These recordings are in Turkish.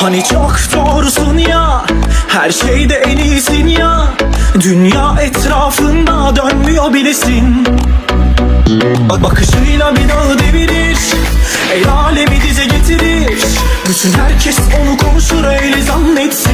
Hani çok doğrusun ya Her şeyde en iyisin ya. Dünya etrafında dönmüyor bilesin. Bak bakışıyla bir dağı devirir El alemi dize getirir. Bütün herkes onu konuşur öyle zannetsin.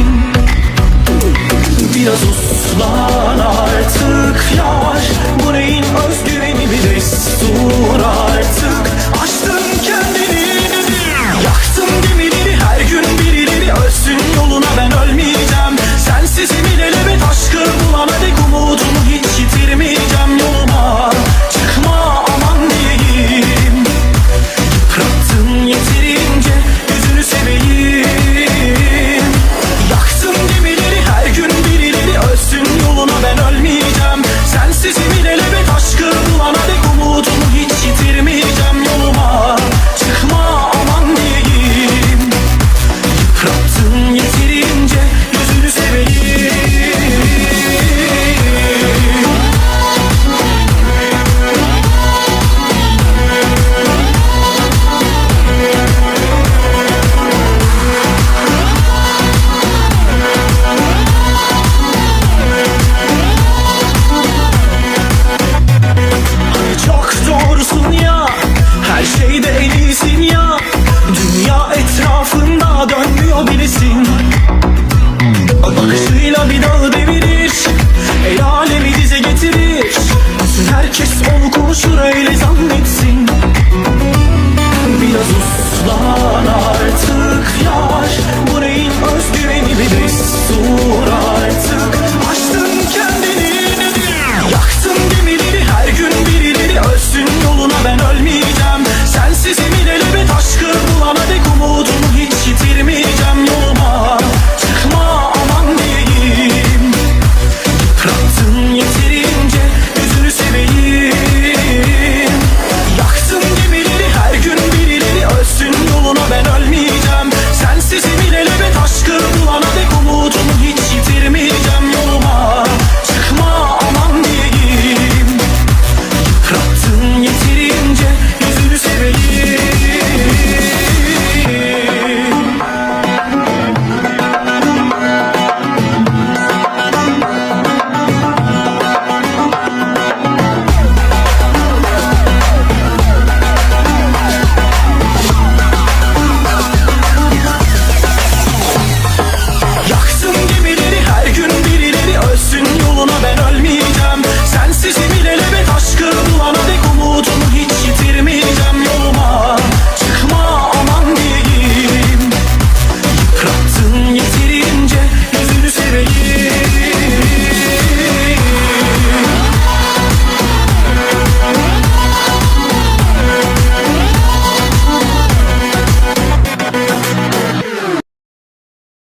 yeterince Gözünü seveyim.